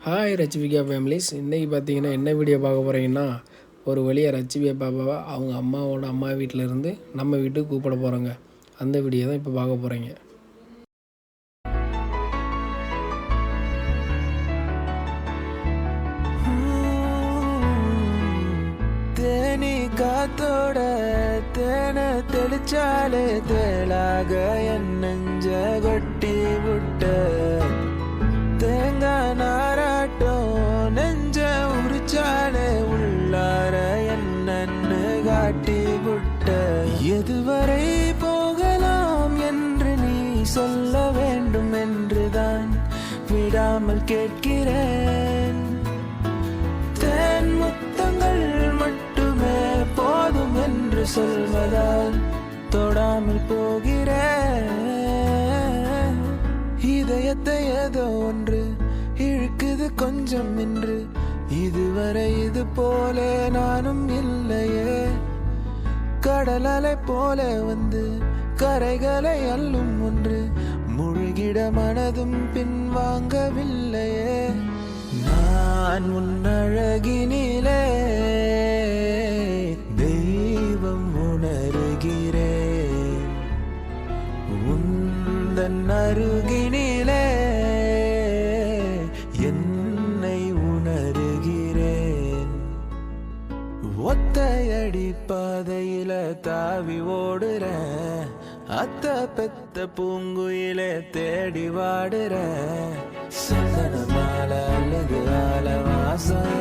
Hi ரச்சிவிகா families இன்றைக்கி பார்த்தீங்கன்னா என்ன வீடியோ பார்க்க போகிறீங்கன்னா ஒரு வழியாக ரச்சிவியா பாப்பாவை அவங்க அம்மாவோட அம்மா வீட்டில் இருந்து நம்ம வீட்டுக்கு கூப்பிட போகிறோங்க அந்த வீடியோ தான் இப்போ பார்க்க போகிறீங்க தேனி காத்தோட தேனை தெளிச்சாலே தேளாக என் நெஞ்ச கொட்டி விட்ட எதுவரை போகலாம் என்று நீ சொல்ல வேண்டும் என்றுதான் விடாமல் கேட்கிறேன். தேன் முத்தங்கள் மட்டுமே போதும் என்று சொல்வதால் தொடாமல் போகிறேன். இதயத்தை ஏதோ ஒன்று இழுக்குது கொஞ்சம் என்று இதுவரை இது போல நானும் கடல் அலை போல வந்து கரைகளை அள்ளும் ஒன்று. முழுகிட மனதும் பின்வாங்கவில்லையே. நான் உன் தாவி ஓடுற அத்த பெத்த பூங்குயில தேடி வாடுற. சந்தன மாலை அல்லது ஆல வாசம்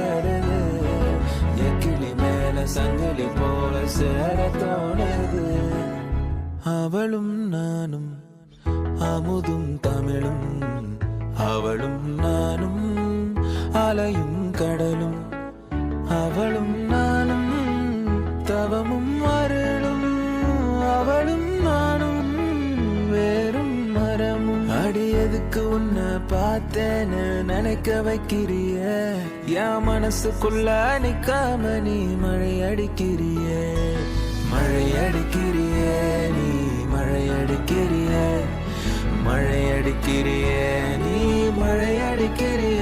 எக்கிளி மேல சங்கிலி போல சேர தோணுது. அவளும் நானும் அமுதும் தமிழும். அவளும் நானும் அலையும் கடல் உன்னை பார்த்தேன்னு நினைக்க வைக்கிறிய. என் மனசுக்குள்ள நிக்காம நீ மழை அடிக்கிறிய. மழை அடிக்கிறிய நீ மழை அடிக்கிறிய. மழை அடிக்கிறிய நீ மழை அடிக்கிறிய.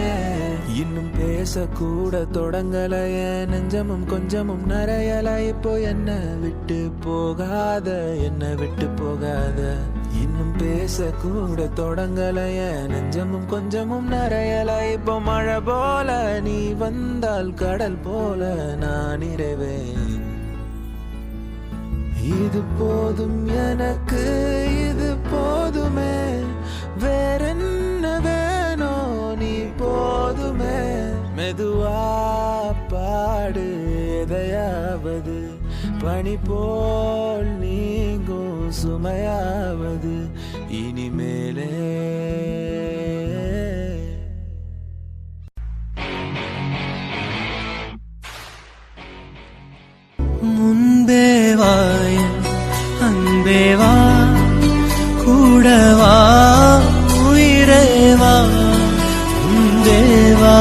இன்னும் பேசக்கூட தொடங்கலைய. நெஞ்சமும் கொஞ்சமும் நிறையல இப்போ என்ன விட்டு போகாத என்ன விட்டு போகாத. இன்னும் பேச கூட தொடங்கலைய. நெஞ்சமும் கொஞ்சமும் நிறையல இப்போ மழை போல நீ வந்தால் கடல் போல நான் நிறைவேன் இது போதும் எனக்கு இது போதுமே. வேற பணி போல் நீங்கும் சுமையாவது இனிமேலே. முன்பேவாய் அன்பேவா கூடவா உயிரேவா முன்பேவா